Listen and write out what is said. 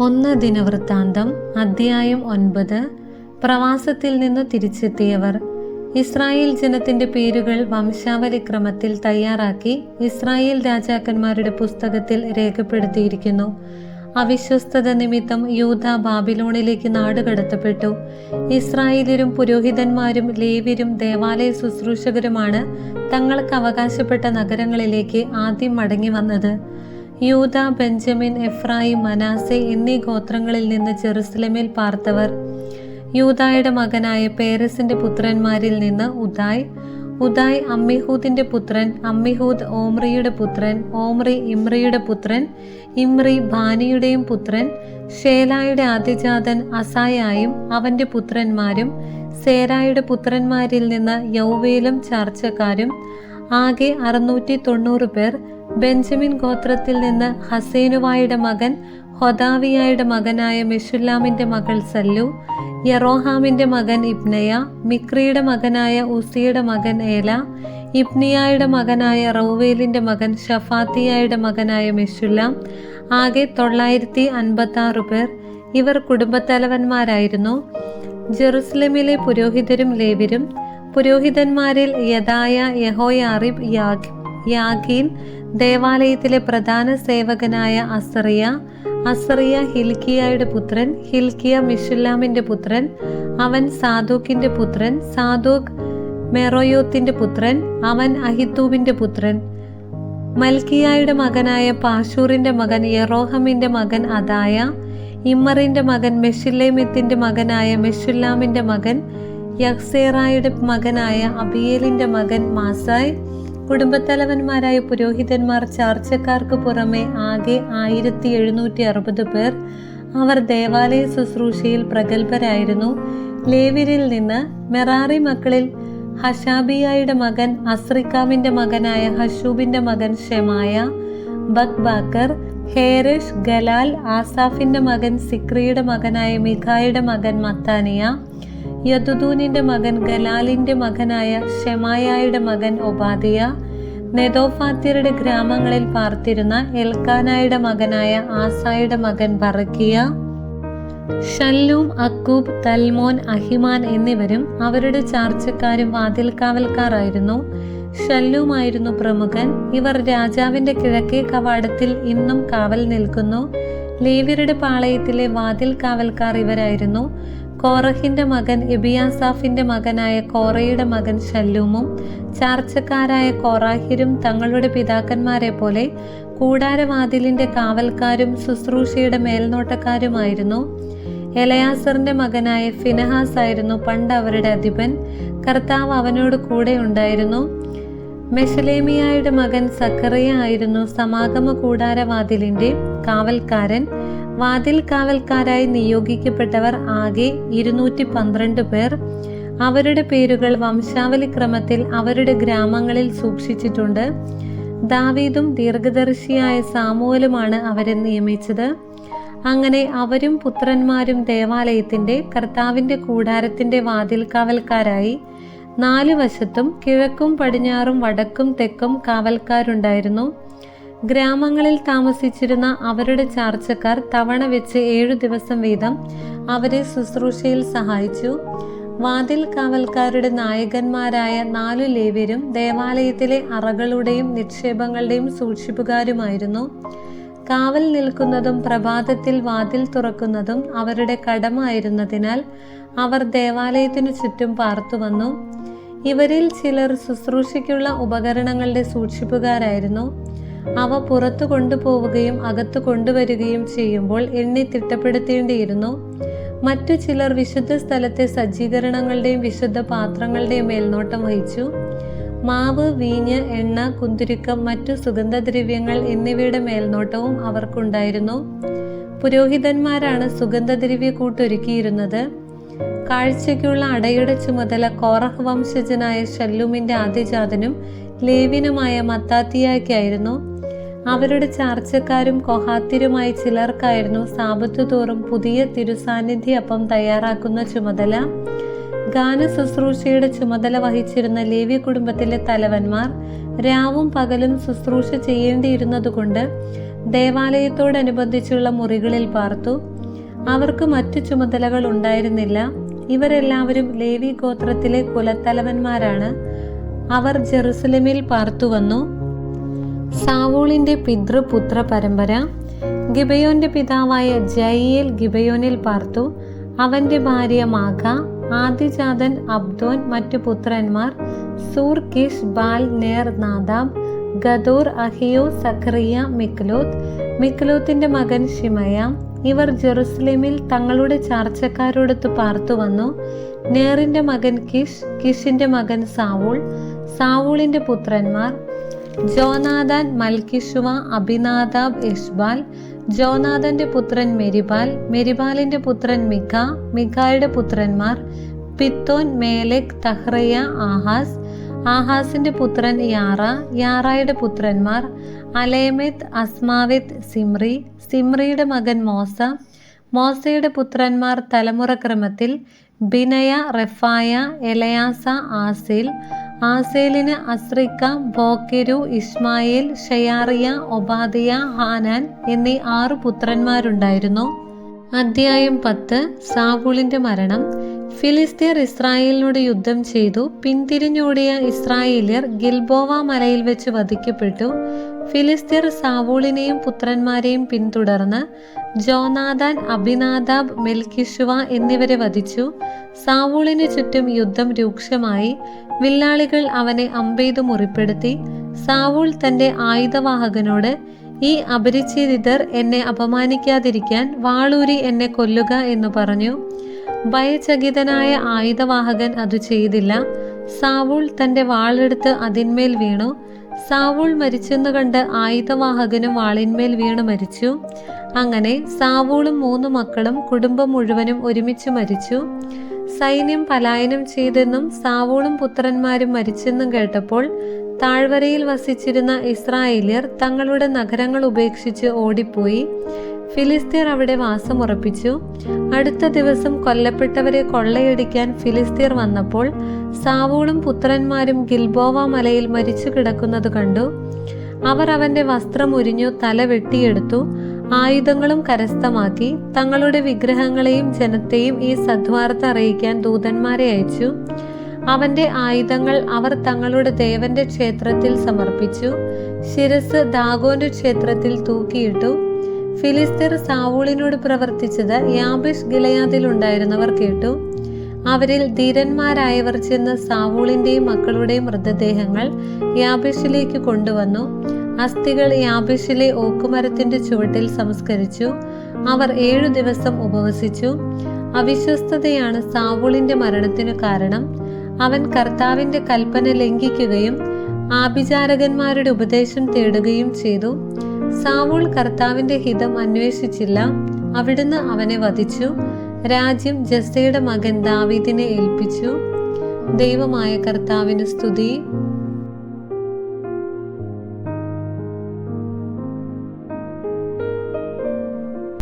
ഒന്ന് ദിനവൃത്താന്തം അധ്യായം ഒൻപത്. പ്രവാസത്തിൽ നിന്ന് തിരിച്ചെത്തിയവർ. ഇസ്രായേൽ ജനത്തിന്റെ പേരുകൾ വംശാവലിക്രമത്തിൽ തയ്യാറാക്കി ഇസ്രായേൽ രാജാക്കന്മാരുടെ പുസ്തകത്തിൽ രേഖപ്പെടുത്തിയിരിക്കുന്നു. അവിശ്വസ്തത നിമിത്തം യൂത ബാബിലോണിലേക്ക് നാടുകടത്തപ്പെട്ടു ഇസ്രായേലരും പുരോഹിതന്മാരും ലേവ്യരും ദേവാലയ ശുശ്രൂഷകരുമാണ് തങ്ങൾക്ക് അവകാശപ്പെട്ട നഗരങ്ങളിലേക്ക് ആദ്യം മടങ്ങി വന്നത്. യൂത ബെഞ്ചമിൻ എഫ്രായിം മനാസെ എന്നീ ഗോത്രങ്ങളിൽ നിന്ന് ജെറുസലമിൽ പാർത്തവർ. യൂതായുടെ മകനായ പേരസിന്റെ പുത്രന്മാരിൽ നിന്ന് ഉദായ്. ഉദായ് അമ്മിഹൂദിന്റെ പുത്രൻ അമ്മിഹൂദ് ഓമ്രിയുടെ പുത്രൻ ഓമ്രി ഇമ്രിയുടെ പുത്രൻ ഇമ്രി ഭാനിയുടെയും പുത്രൻ ഷേലായുടെ ആദ്യജാതൻ അസായായും അവന്റെ പുത്രന്മാരും സേരായുടെ പുത്രന്മാരിൽ നിന്ന് യൗവേലും ചാർച്ചക്കാരും ആകെ അറുന്നൂറ്റി തൊണ്ണൂറ് പേർ ബെഞ്ചമിൻ ഗോത്രത്തിൽ നിന്ന് ഹസേനുവായുടെ മകൻ ഹൊദാവിയായുടെ മകനായ മിഷുല്ലാമിന്റെ മകൾ സല്ലു യറോഹാമിന്റെ മകൻ ഇബ്നയ മിക്രിയുടെ മകനായ ഉസിയുടെ മകൻ ഏല ഇബ്നിയായുടെ മകനായ റൌവേലിന്റെ മകൻ ഷഫാത്തിയായുടെ മകനായ മെഷുല്ലാം ആകെ തൊള്ളായിരത്തി അൻപത്തി ആറ് പേർ. ഇവർ കുടുംബത്തലവന്മാരായിരുന്നു. ജെറുസലേമിലെ പുരോഹിതരും ലേവരും പുരോഹിതന്മാരിൽ യദായ യഹോയാറിബ് യാഗ് യാഗീൻ ദേവാലയത്തിലെ പ്രധാന സേവകനായ അസറിയ അസറിയ ഹിൽക്കിയയുടെ പുത്രൻ ഹിൽക്കിയ മിഷുല്ലാമിന്റെ പുത്രൻ അവൻ സാദൂക്കിന്റെ പുത്രൻ സാദൂക്ക് മെറോയോത്തിന്റെ പുത്രൻ അവൻ അഹിത്തൂബിന്റെ പുത്രൻ. മൽക്കിയായുടെ മകനായ പാഷൂറിന്റെ മകൻ യറോഹമിന്റെ മകൻ അതായ ഇമ്മറിന്റെ മകൻ മെഷുല്ലേമിത്തിന്റെ മകനായ മെഷുല്ലാമിന്റെ മകൻ യക്സേറായുടെ മകനായ അബിയേലിന്റെ മകൻ മാസായ് കുടുംബത്തലവന്മാരായ പുരോഹിതന്മാർ ചാർച്ചക്കാർക്ക് പുറമെ ആകെ ആയിരത്തി എഴുന്നൂറ്റി അറുപത് പേർ അവർ ദേവാലയ ശുശ്രൂഷയിൽ പ്രഗത്ഭരായിരുന്നു. ലേവിരിൽ നിന്ന് മെറാറി മക്കളിൽ ഹഷാബിയായുടെ മകൻ അസ്രിക്കാമിന്റെ മകനായ ഹഷൂബിന്റെ മകൻ ഷെമായ ബക്ബാക്കർ ഹേരഷ് ഗലാൽ ആസാഫിന്റെ മകൻ സിക്രിയുടെ മകനായ മിഖായുടെ മകൻ മത്താനിയ യദുദൂനിന്റെ മകൻ ഗലാലിന്റെ മകനായ ഷെമായായുടെ മകൻ ഒബാദിയ നെതോഫാത്യരുടെ ഗ്രാമങ്ങളിൽ പാർത്തിരുന്ന എൽക്കാനായുടെ മകനായ ആസായുടെ മകൻ ബറക്കിയ ഷല്ലൂം അക്കൂബ് തൽമോൻ അഹിമാൻ എന്നിവരും അവരുടെ ചാർച്ചക്കാരും വാതിൽക്കാവൽക്കാരായിരുന്നു ഷല്ലൂമായിരുന്നു പ്രമുഖൻ. ഇവർ രാജാവിന്റെ കിഴക്കേ കവാടത്തിൽ ഇന്നും കാവൽ നിൽക്കുന്നു. ലേവ്യരുടെ പാളയത്തിലെ വാതിൽ കാവൽക്കാർ ഇവരായിരുന്നു. കോറഹിന്റെ മകൻ എബിയാസാഫിന്റെ മകനായ കോറയുടെ മകൻ ഷല്ലൂമും ചാർച്ചക്കാരായ കോറാഹിരും തങ്ങളുടെ പിതാക്കന്മാരെ പോലെ കൂടാരവാതിലിന്റെ കാവൽക്കാരും ശുശ്രൂഷയുടെ മേൽനോട്ടക്കാരുമായിരുന്നു. എലയാസറിന്റെ മകനായ ഫിനഹാസ് ആയിരുന്നു പണ്ട് അവരുടെ അധിപൻ. കർത്താവ് അവനോട് കൂടെ ഉണ്ടായിരുന്നു. മെഷലേമിയായുടെ മകൻ സക്കറിയ ആയിരുന്നു സമാഗമ കൂടാരവാതിലിന്റെ കാവൽക്കാരൻ. വാതിൽ കാവൽക്കാരായി നിയോഗിക്കപ്പെട്ടവർ ആകെ ഇരുന്നൂറ്റി പന്ത്രണ്ട് പേർ. അവരുടെ പേരുകൾ വംശാവലി ക്രമത്തിൽ അവരുടെ ഗ്രാമങ്ങളിൽ സൂക്ഷിച്ചിട്ടുണ്ട്. ദാവീദും ദീർഘദർശിയായ സാമുവലുമാണ് അവരെ നിയമിച്ചത്. അങ്ങനെ അവരും പുത്രന്മാരും ദേവാലയത്തിന്റെ കർത്താവിന്റെ കൂടാരത്തിന്റെ വാതിൽ കാവൽക്കാരായി നാലു വശത്തും കിഴക്കും പടിഞ്ഞാറും വടക്കും തെക്കും കാവൽക്കാരുണ്ടായിരുന്നു. ഗ്രാമങ്ങളിൽ താമസിച്ചിരുന്ന അവരുടെ ചാർച്ചക്കാർ തവണ വെച്ച് ഏഴു ദിവസം വീതം അവരെ ശുശ്രൂഷയിൽ സഹായിച്ചു. വാതിൽ കാവൽക്കാരുടെ നായകന്മാരായ നാലു ലേവ്യരും ദേവാലയത്തിലെ അറകളുടെയും നിക്ഷേപങ്ങളുടെയും സൂക്ഷിപ്പുകാരുമായിരുന്നു. കാവൽ നിൽക്കുന്നതും പ്രഭാതത്തിൽ വാതിൽ തുറക്കുന്നതും അവരുടെ കടമായിരുന്നതിനാൽ അവർ ദേവാലയത്തിനു ചുറ്റും പാർത്തുവന്നു ഇവരിൽ ചിലർ ശുശ്രൂഷയ്ക്കുള്ള ഉപകരണങ്ങളുടെ സൂക്ഷിപ്പുകാരായിരുന്നു. അവ പുറത്തു കൊണ്ടുപോവുകയും അകത്തു കൊണ്ടുവരികയും ചെയ്യുമ്പോൾ എണ്ണി തിട്ടപ്പെടുത്തേണ്ടിയിരുന്നു. മറ്റു ചിലർ വിശുദ്ധ സ്ഥലത്തെ സജ്ജീകരണങ്ങളുടെയും വിശുദ്ധ പാത്രങ്ങളുടെയും മേൽനോട്ടം വഹിച്ചു. മാവ് വീഞ്ഞ് എണ്ണ കുന്തിരിക്കം മറ്റു സുഗന്ധദ്രവ്യങ്ങൾ എന്നിവയുടെ മേൽനോട്ടവും അവർക്കുണ്ടായിരുന്നു. പുരോഹിതന്മാരാണ് സുഗന്ധദ്രവ്യ കൂട്ടൊരുക്കിയിരുന്നത്. കാഴ്ചയ്ക്കുള്ള അടയുടെ ചുമതല കോറഹ് വംശജനായ ഷല്ലൂമിന്റെ ആദ്യജാതനും ലേവിനുമായ മത്താത്തിയായ്ക്കായിരുന്നു. അവരുടെ ചാർച്ചക്കാരും കൊഹാത്തിരുമായി ചിലർക്കായിരുന്നു സാപത്തു തോറും പുതിയ തിരുസാന്നിധ്യ അപ്പം തയ്യാറാക്കുന്ന ചുമതല. ഗാന ശുശ്രൂഷയുടെ ചുമതല വഹിച്ചിരുന്ന ലേവി കുടുംബത്തിലെ തലവന്മാർ രാവും പകലും ശുശ്രൂഷ ചെയ്യേണ്ടിയിരുന്നതുകൊണ്ട് ദേവാലയത്തോടനുബന്ധിച്ചുള്ള മുറികളിൽ പാർത്തു. അവർക്ക് മറ്റു ചുമതലകൾ ഉണ്ടായിരുന്നില്ല. ഇവരെല്ലാവരും ലേവി ഗോത്രത്തിലെ കുലത്തലവന്മാരാണ്. അവർ ജെറുസലമിൽ പാർത്തു വന്നു. സാവൂളിന്റെ പിതൃപുത്ര പരമ്പര ഗിബയോന്റെ പിതാവായ ജയിയേൽ ഗിബയോനിൽ പാർത്തു. അവന്റെ ഭാര്യ മാഘ ആദിജാതൻ അബ്ദോൻ മറ്റു പുത്രന്മാർ സൂർ കിഷ് ബാൽ നേർ നാദാബ് ഗദൂർ അഹിയോ സഖറിയ മിക്ലോത്ത് മിക്ലോത്തിന്റെ മകൻ ഷിമയ ഇവർ ജെറുസലേമിൽ തങ്ങളുടെ ചാർച്ചക്കാരോടൊത്ത് പാർത്തു വന്നു. നേറിന്റെ മകൻ കിഷ് കിഷിന്റെ മകൻ സാവൂൾ സാവൂളിന്റെ പുത്രന്മാർ ജോനാദാൻ മൽക്കിഷുവ അഭിനാദാബ് ഇഷ്ബാൽ ജോനാഥന്റെ പുത്രൻ മെരിബാൽ മെരിബാലിന്റെ പുത്രൻ മിഖ മിഖായുടെ പുത്രന്മാർ പിത്തോൻ മേലക് തഹ്റയ ആഹാസ്. ആഹാസിന്റെ പുത്രൻ യാറ യാറായുടെ പുത്രന്മാർ അലേമിത് അസ്മാവിത് സിമ്രി. സിമ്രിയുടെ മകൻ മോസ. മോസയുടെ പുത്രന്മാർ തലമുറക്രമത്തിൽ Binea Rephaiah Eleasah Azel. ആസേലിന് Azrikam Bocheru Ishmael Sheariah Obadiah Hanan എന്നീ ആറ് പുത്രന്മാരുണ്ടായിരുന്നു. അധ്യായം പത്ത് സാവൂളിന്റെ മരണം. ഫിലിസ്തീർ ഇസ്രായേലിനോട് യുദ്ധം ചെയ്തു. പിന്തിരിഞ്ഞോടിയ ഇസ്രായേലിയർ ഗിൽബോവ മലയിൽ വെച്ച് വധിക്കപ്പെട്ടു. ഫിലിസ്തീർ സാവൂളിനെയും പുത്രന്മാരെയും പിന്തുടർന്ന് ജോനാദാൻ അഭിനാദാബ് മെൽക്കിഷുവ എന്നിവരെ വധിച്ചു. സാവൂളിനു ചുറ്റും യുദ്ധം രൂക്ഷമായി. വില്ലാളികൾ അവനെ അമ്പെയ്തു മുറിപ്പെടുത്തി. സാവൂൾ തന്റെ ആയുധവാഹകനോട് ഈ അപരിചിതർ എന്നെ അപമാനിക്കാതിരിക്കാൻ വാളൂരി എന്നെ കൊല്ലുക എന്ന് പറഞ്ഞു. ഭയചകിതനായ ആയുധവാഹകൻ അത് ചെയ്തില്ല. സാവൂൾ തന്റെ വാളെടുത്ത് അതിന്മേൽ വീണു. സാവൂൾ മരിച്ചെന്ന് കണ്ട് ആയുധവാഹകനും വാളിന്മേൽ വീണ് മരിച്ചു. അങ്ങനെ സാവൂളും മൂന്ന് മക്കളും കുടുംബം മുഴുവനും ഒരുമിച്ച് മരിച്ചു. സൈന്യം പലായനം ചെയ്തെന്നും സാവൂളും പുത്രന്മാരും മരിച്ചെന്നും കേട്ടപ്പോൾ താഴ്വരയിൽ വസിച്ചിരുന്ന ഇസ്രായേലിയർ തങ്ങളുടെ നഗരങ്ങൾ ഉപേക്ഷിച്ച് ഓടിപ്പോയി. ഫിലിസ്തീർ അവിടെ വാസമുറപ്പിച്ചു അടുത്ത ദിവസം കൊല്ലപ്പെട്ടവരെ കൊള്ളയടിക്കാൻ ഫിലിസ്തീർ വന്നപ്പോൾ സാവൂളും പുത്രന്മാരും ഗിൽബോവ മലയിൽ മരിച്ചു കിടക്കുന്നത് കണ്ടു. അവർ അവന്റെ വസ്ത്രം ഉരിഞ്ഞു തല വെട്ടിയെടുത്തു. ആയുധങ്ങളും കരസ്ഥമാക്കി. തങ്ങളുടെ വിഗ്രഹങ്ങളെയും ജനത്തെയും ഈ സദ്വാർത്ത അറിയിക്കാൻ ദൂതന്മാരെ അയച്ചു. അവന്റെ ആയുധങ്ങൾ അവർ തങ്ങളുടെ ദേവന്റെ ക്ഷേത്രത്തിൽ സമർപ്പിച്ചു. ശിരസ് ദാഗോന്റെ ക്ഷേത്രത്തിൽ തൂക്കിയിട്ടു. ഫിലിസ്തീർ സാവൂളിനോട് പ്രവർത്തിച്ചത് യാബിഷ് ഗിലയാദിലുണ്ടായിരുന്നവർ കേട്ടു. അവരിൽ ധീരന്മാരായവർ ചെന്ന് സാവൂളിന്റെയും മക്കളുടെയും മൃതദേഹങ്ങൾ യാബിഷിലേക്ക് കൊണ്ടുവന്നു. അസ്ഥികൾ യാബിഷിലെ ഓക്കുമരത്തിന്റെ ചുവട്ടിൽ സംസ്കരിച്ചു. അവർ ഏഴു ദിവസം ഉപവസിച്ചു. അവിശ്വസ്തതയാണ് സാവൂളിന്റെ മരണത്തിനു കാരണം. അവൻ കർത്താവിന്റെ കൽപ്പന ലംഘിക്കുകയും ആഭിചാരകന്മാരുടെ ഉപദേശം തേടുകയും ചെയ്തു. സാവൂൾ കർത്താവിന്റെ ഹിതം അന്വേഷിച്ചില്ല. അവിടുന്ന് അവനെ വധിച്ചു. രാജ്യം ജസ്തയുടെ മകൻ ദാവീദിനെ ഏൽപ്പിച്ചു. ദൈവമായ കർത്താവിന് സ്തുതി.